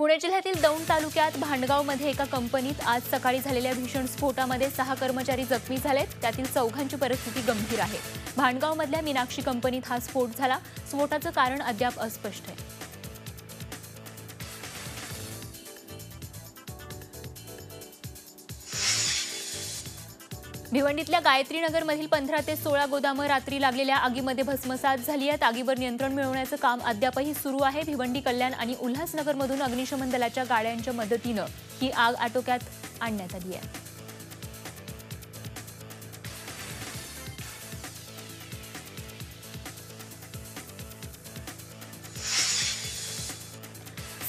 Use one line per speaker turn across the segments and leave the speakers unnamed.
पुणे जिल्ह्यातील दौंड तालुक्यात भांडगावमध्ये एका कंपनीत आज सकाळी झालेल्या भीषण स्फोटामध्ये सहा कर्मचारी जखमी झालेत. त्यातील चौघांची परिस्थिती गंभीर आहे. भांडगावमधल्या मीनाक्षी कंपनीत हा स्फोट झाला. स्फोटाचं कारण अद्याप अस्पष्ट आहे. भिवंडीतल्या गायत्रीनगरमधील पंधरा ते सोळा गोदामं रात्री लागलेल्या आगीमध्ये भस्मसात झाली आहेत. आगीवर नियंत्रण मिळवण्याचं काम अद्यापही सुरू आहे. भिवंडी कल्याण आणि उल्हासनगरमधून अग्निशमन दलाच्या गाड्यांच्या मदतीनं ही आग आटोक्यात आणण्यात आली आहे.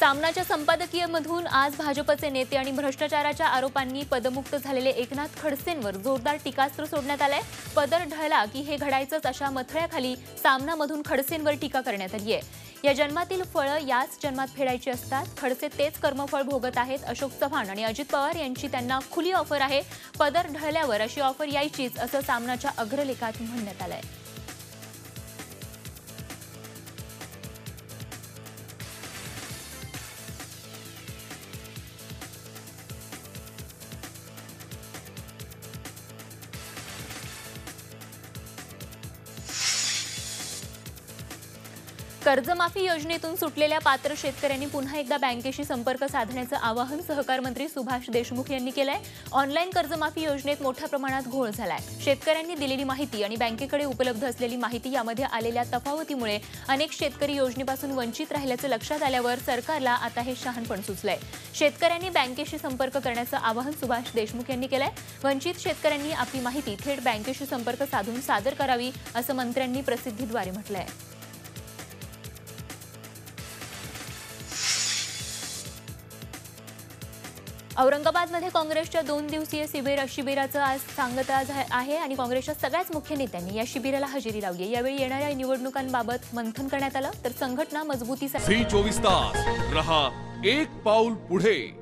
सामनाच्या संपादकीयमधून आज भाजपचे नेते आणि भ्रष्टाचाराच्या आरोपांनी पदमुक्त झालेले एकनाथ खडसेंवर जोरदार टीकास्त्र सोडण्यात आलंय. पदर ढळला की हे घडायचंच अशा मथळ्याखाली सामनामधून खडसेंवर टीका करण्यात आली आहे या जन्मातील फळं याच जन्मात फेडायची असतात. खडसे तेच कर्मफळ भोगत आहेत अशोक चव्हाण आणि अजित पवार यांची त्यांना खुली ऑफर आहे. पदर ढळल्यावर अशी ऑफर यायचीच असं सामनाच्या अग्रलेखात म्हणण्यात आलं आहे कर्जमाफी योजनेतून सुटलेल्या पात्र शेतकऱ्यांनी पुन्हा एकदा बँकेशी संपर्क साधण्याचं आवाहन सहकार मंत्री सुभाष देशमुख यांनी केलंय. ऑनलाईन कर्जमाफी योजनेत मोठ्या प्रमाणात घोळ झालाय. शेतकऱ्यांनी दिलेली माहिती आणि बँकेकडे उपलब्ध असलेली माहिती यामध्ये आलेल्या तफावतीमुळे अनेक शेतकरी योजनेपासून वंचित राहिल्याचं लक्षात आल्यावर सरकारला आता हे शहाणपण सुचलंय. शेतकऱ्यांनी बँकेशी संपर्क करण्याचं आवाहन सुभाष देशमुख यांनी केलंय. वंचित शेतकऱ्यांनी आपली माहिती थेट बँकेशी संपर्क साधून सादर करावी असं मंत्र्यांनी प्रसिद्धीद्वारे म्हटलं आहे औरंगाबादमध्ये काँग्रेसच्या दोन दिवसीय शिबिर शिबिराचं आज सांगता आहे आणि काँग्रेसच्या सगळ्याच मुख्य नेत्यांनी या शिबिराला हजेरी लावली आहे. यावेळी येणाऱ्या निवडणुकांबाबत मंथन करण्यात आलं तर संघटना मजबूतीसाठी
चोवीस तास रहा एक पाऊल पुढे.